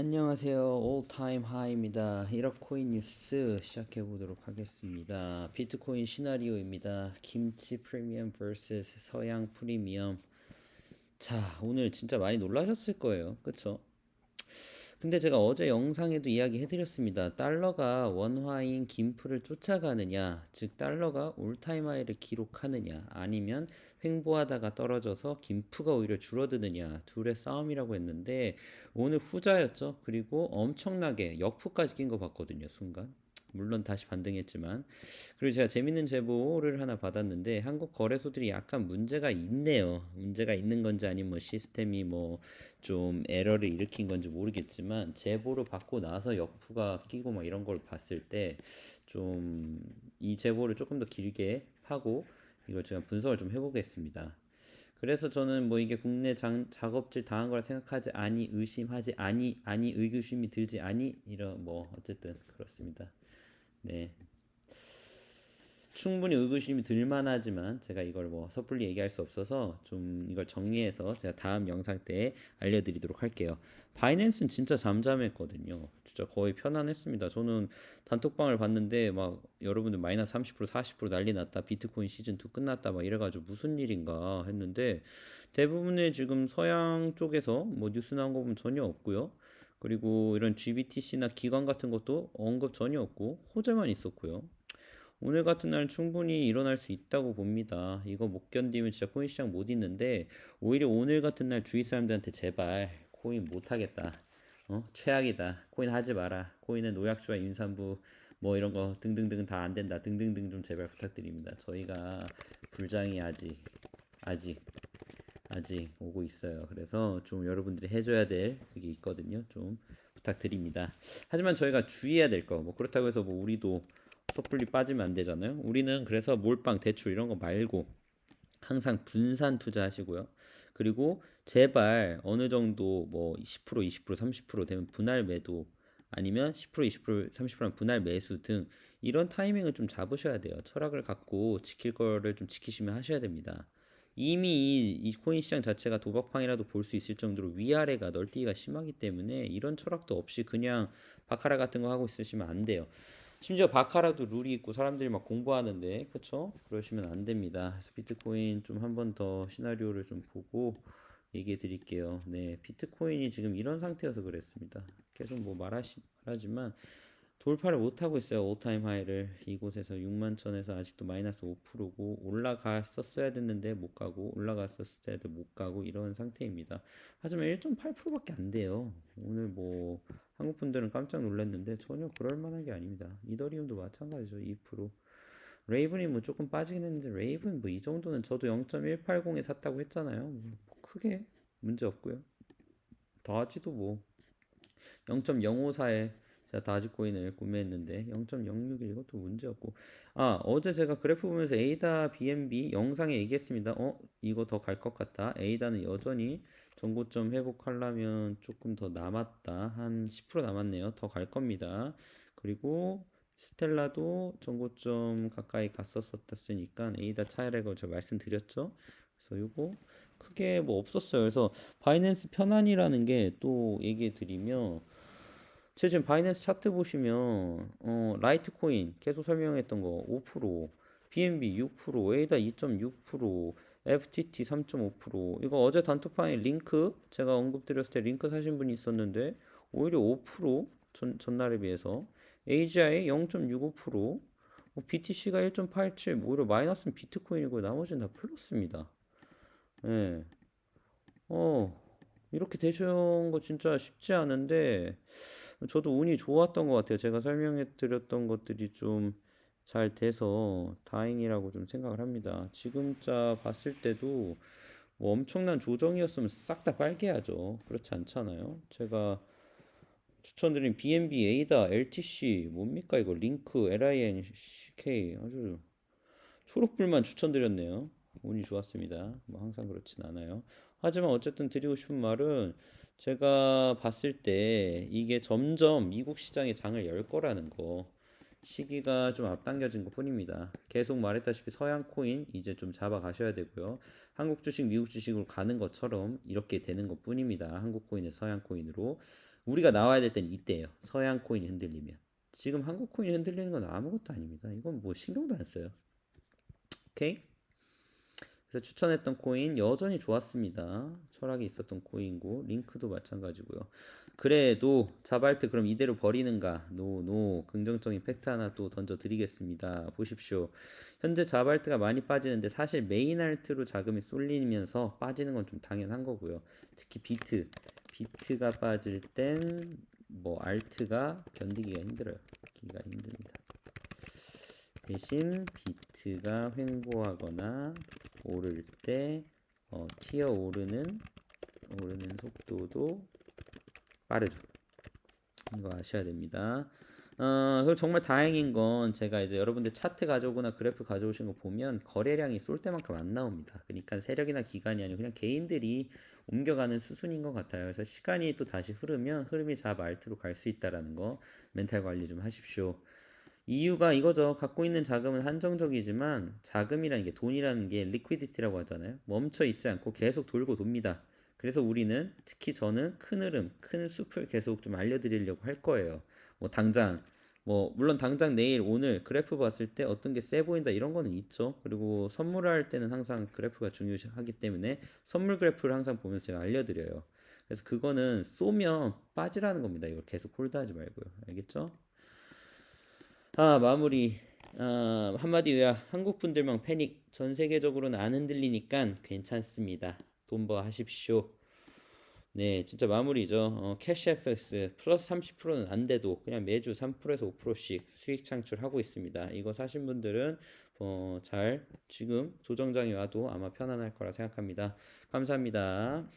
안녕하세요. 올타임 하이입니다. 1억 코인 뉴스 시작해 보도록 하겠습니다. 비트코인 시나리오입니다. 김치 프리미엄 vs 서양 프리미엄. 자, 오늘 진짜 많이 놀라셨을 거예요. 그쵸? 근데 제가 어제 영상에도 이야기 해드렸습니다. 달러가 원화인 김프를 쫓아가느냐, 즉 달러가 올타임 하이를 기록하느냐, 아니면 횡보하다가 떨어져서 김프가 오히려 줄어드느냐, 둘의 싸움이라고 했는데 오늘 후자였죠. 그리고 엄청나게 역프까지 낀 거 봤거든요, 순간. 물론 다시 반등했지만 그리고 제가 재밌는 제보를 하나 받았는데 한국 거래소들이 약간 문제가 있네요. 문제가 있는 건지 아니면 뭐 시스템이 뭐 좀 에러를 일으킨 건지 모르겠지만 제보를 받고 나서 역프가 끼고 막 이런 걸 봤을 때 좀 이 제보를 조금 더 길게 하고 이걸 제가 분석을 좀 해보겠습니다. 그래서 저는 뭐 이게 국내 장, 작업질 당한 거라 생각하지 아니 의심하지 아니 아니 의구심이 들지 아니 이런 뭐 어쨌든 그렇습니다. 네. 충분히 의구심이 들만하지만 제가 이걸 뭐 섣불리 얘기할 수 없어서 좀 이걸 정리해서 제가 다음 영상 때 알려드리도록 할게요. 바이낸스는 진짜 잠잠했거든요. 진짜 거의 편안했습니다. 저는 단톡방을 봤는데 막 여러분들 마이너스 30% 40% 난리 났다. 비트코인 시즌 2 끝났다. 막 이래가지고 무슨 일인가 했는데 대부분의 지금 서양 쪽에서 뭐 뉴스 나온 거 보면 전혀 없고요. 그리고 이런 GBTC나 기관 같은 것도 언급 전혀 없고 호재만 있었고요. 오늘 같은 날 충분히 일어날 수 있다고 봅니다. 이거 못 견디면 진짜 코인 시장 못 있는데 오히려 오늘 같은 날 주위 사람들한테 제발 코인 못 하겠다. 어? 최악이다. 코인 하지 마라. 코인은 노약주와 임산부 뭐 이런 거 등등등 다 안 된다. 등등등 좀 제발 부탁드립니다. 저희가 불장이 아직 아직 아직 오고 있어요. 그래서 좀 여러분들이 해줘야 될 그게 있거든요. 좀 부탁드립니다. 하지만 저희가 주의해야 될 거, 뭐 그렇다고 해서 뭐 우리도 섣불리 빠지면 안 되잖아요. 우리는 그래서 몰빵, 대출 이런 거 말고 항상 분산 투자하시고요. 그리고 제발 어느 정도 뭐 10%, 20%, 30% 되면 분할 매도 아니면 10%, 20%, 30%는 분할 매수 등 이런 타이밍을 좀 잡으셔야 돼요. 철학을 갖고 지킬 거를 좀 지키시면 하셔야 됩니다. 이미 이, 이 코인 시장 자체가 도박방이라도 볼 수 있을 정도로 위아래가 널뛰기가 심하기 때문에 이런 철학도 없이 그냥 바카라 같은 거 하고 있으시면 안 돼요. 심지어 바카라도 룰이 있고 사람들이 막 공부하는데 그쵸? 그러시면 안 됩니다. 그래서 비트코인 좀 한 번 더 시나리오를 좀 보고 얘기해 드릴게요. 네, 비트코인이 지금 이런 상태여서 그랬습니다. 계속 뭐 말하시, 말하지만 돌파를 못 하고 있어요. 올타임 하이를 이곳에서 6만 천에서 아직도 마이너스 5%고 올라갔었어야 됐는데 못 가고 올라갔었어야 돼도 못 가고 이런 상태입니다. 하지만 1.8%밖에 안 돼요. 오늘 뭐 한국 분들은 깜짝 놀랐는데 전혀 그럴 만한 게 아닙니다. 이더리움도 마찬가지죠. 2%. 레이븐이 뭐 조금 빠지긴 했는데 레이븐 뭐 이 정도는 저도 0.180에 샀다고 했잖아요. 뭐 크게 문제 없고요. 더하지도 뭐 0.054에 제가 다지코인을 구매했는데 0.061 이것도 문제없고. 아 어제 제가 그래프 보면서 에이다 BNB 영상에 얘기했습니다. 어 이거 더 갈 것 같다. 에이다는 여전히 전고점 회복하려면 조금 더 남았다. 한 10% 남았네요. 더 갈 겁니다. 그리고 스텔라도 전고점 가까이 갔었었으니까 에이다 차이라고 제가 말씀드렸죠. 그래서 이거 크게 뭐 없었어요. 그래서 바이낸스 편안이라는 게 또 얘기해 드리면 제가 지금 바이낸스 차트 보시면 어, 라이트코인 계속 설명했던 거 5%, BNB 6%, 에이다 2.6%, FTT 3.5% 이거 어제 단톡방에 링크 제가 언급드렸을 때 링크 사신 분이 있었는데 오히려 5% 전, 전날에 비해서 AGI 0.65%뭐 BTC가 1.87 오히려 마이너스는 비트코인이고 나머지는 다 플러스입니다. 예. 어, 이렇게 되신 거 진짜 쉽지 않은데 저도 운이 좋았던 것 같아요. 제가 설명해 드렸던 것들이 좀 잘 돼서 다행이라고 좀 생각을 합니다. 지금 자 봤을 때도 뭐 엄청난 조정이었으면 싹 다 빨개야죠. 그렇지 않잖아요. 제가 추천드린 BNB, 에이다, LTC 뭡니까 이거 링크, LIN, CK 아주 초록불만 추천드렸네요. 운이 좋았습니다. 뭐 항상 그렇진 않아요. 하지만 어쨌든 드리고 싶은 말은 제가 봤을 때 이게 점점 미국 시장의 장을 열 거라는 거 시기가 좀 앞당겨진 것 뿐입니다. 계속 말했다시피 서양 코인 이제 좀 잡아 가셔야 되고요. 한국 주식, 미국 주식으로 가는 것처럼 이렇게 되는 것 뿐입니다. 한국 코인에서 서양 코인으로. 우리가 나와야 될 때는 이때예요. 서양 코인이 흔들리면. 지금 한국 코인이 흔들리는 건 아무것도 아닙니다. 이건 뭐 신경도 안 써요. 오케이? 그래서 추천했던 코인 여전히 좋았습니다. 철학이 있었던 코인고 링크도 마찬가지고요. 그래도 자발트 그럼 이대로 버리는가? 노, 노. 긍정적인 팩트 하나 또 던져 드리겠습니다. 보십시오. 현재 자발트가 많이 빠지는데 사실 메인 알트로 자금이 쏠리면서 빠지는 건 좀 당연한 거고요. 특히 비트. 비트가 빠질 땐 뭐 알트가 견디기가 힘들어요. 기가 힘듭니다. 대신 비트가 횡보하거나 오를 때 어, 튀어 오르는 오르는 속도도 빠르죠. 이거 아셔야 됩니다. 어, 그리고 정말 다행인 건 제가 이제 여러분들 차트 가져오거나 그래프 가져오신 거 보면 거래량이 쏠 때만큼 안 나옵니다. 그러니까 세력이나 기관이 아니고 그냥 개인들이 옮겨가는 수순인 것 같아요. 그래서 시간이 또 다시 흐르면 흐름이 잡 알트로 갈 수 있다라는 거 멘탈 관리 좀 하십시오. 이유가 이거죠. 갖고 있는 자금은 한정적이지만 자금이라는 게 돈이라는 게 리퀴디티라고 하잖아요. 멈춰 있지 않고 계속 돌고 돕니다. 그래서 우리는 특히 저는 큰 흐름, 큰 숲을 계속 좀 알려드리려고 할 거예요. 뭐 당장 뭐 물론 당장 내일 오늘 그래프 봤을 때 어떤 게 세 보인다 이런 거는 있죠. 그리고 선물을 할 때는 항상 그래프가 중요하기 때문에 선물 그래프를 항상 보면서 제가 알려드려요. 그래서 그거는 쏘면 빠지라는 겁니다. 이걸 계속 홀드하지 말고요. 알겠죠? 아 마무리 아, 한마디 외야 한국 분들만 패닉 전 세계적으로는 안 흔들리니까 괜찮습니다. 돈버 하십시오. 네, 진짜 마무리죠. 어, 캐시 FX 플러스 30%는 안 돼도 그냥 매주 3%에서 5%씩 수익 창출하고 있습니다. 이거 사신 분들은 어, 잘 지금 조정장이 와도 아마 편안할 거라 생각합니다. 감사합니다.